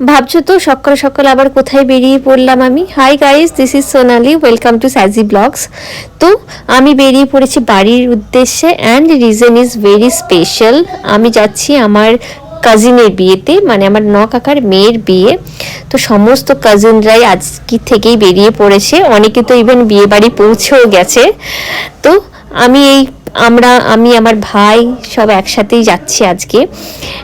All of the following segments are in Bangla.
ভাবছ তো, সকাল সকাল আবার কোথায় বেরিয়ে পড়লাম আমি? Hi guys this is Sonali welcome to স্যাজি blogs তো, আমি বেরিয়ে পড়েছি বাড়ির উদ্দেশ্যে and reason is very special আমি যাচ্ছি আমার কাজিনের বিয়েতে মানে আমার ন কাকার মেয়ের বিয়ে। তো সমস্ত কাজিনরাই আজকে থেকেই বেরিয়ে পড়েছে। অনেকে তো ইভেন বিয়ে বাড়ি পৌঁছেও গেছে। তো আমি এই আমরা, আমি, আমার ভাই সব একসাথেই যাচ্ছি আজকে।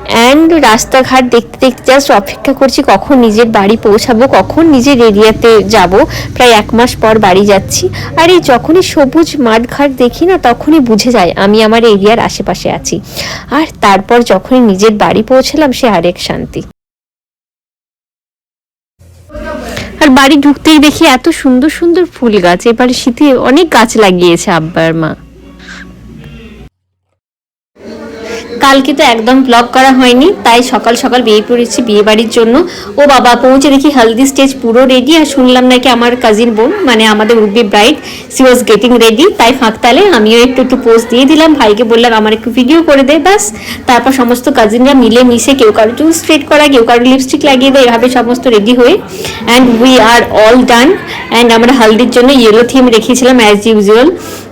অ্যান্ড রাস্তাঘাট দেখতে দেখতে জাস্ট অপেক্ষা করছি কখন নিজের বাড়ি পৌঁছাবো, কখন নিজের এরিয়াতে যাব। প্রায় এক মাস পর বাড়ি যাচ্ছি। আর এই যখনই সবুজ মাঠঘাট দেখি না, তখনই বুঝে যায় আমি আমার এরিয়ার আশেপাশে আছি। আর তারপর যখনই নিজের বাড়ি পৌঁছলাম, সে আরেক শান্তি। আর বাড়ি ঢুকতেই দেখি এত সুন্দর সুন্দর ফুল গাছ। এবারে শীতে অনেক গাছ লাগিয়েছে আব্বার মা। কালকে তো একদম ব্লগ করা হয়নি, তাই সকাল সকাল বেরিয়ে পড়েছি বিয়ে বাড়ির জন্য। ও বাবা, পৌঁছে দেখি হেলদি স্টেজ পুরো রেডি আর শুনলাম নাকি আমার কাজিন বোন মানে আমাদের would be bride she was getting ready তাই ফাঁক ফাঁকতালে আমিও একটু একটু পোস্ট দিয়ে দিলাম, ভাইকে বললাম, আমার একটু ভিডিও করে দে, ব্যাস। তারপর সমস্ত কাজিনরা মিলে মিশে কেউ কারও চুল স্ট্রেট করা, কেউ কারও লিপস্টিক লাগিয়ে দেয়, এভাবে সমস্ত রেডি হয়ে। And we are all done and আমরা হালদির জন্য ইয়েলো থিম রেখেছিলাম অ্যাজ ইউজুয়াল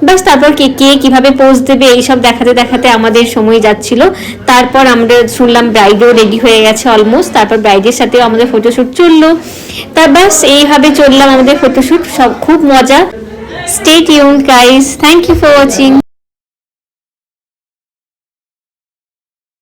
ব্যাস, তারপর কে কে কীভাবে পোজ দেবে, এইসব দেখাতে দেখাতে আমাদের সময় যাচ্ছিল। তারপর আমরা শুনলাম ব্রাইডও রেডি হয়ে গেছে অলমোস্ট তারপর ব্রাইডের সাথেও আমাদের ফটোশ্যুট চলল। তা ব্যাস, এইভাবে চললাম আমাদের ফটোশ্যুট সব খুব মজা। Stay tune guys thank you for watching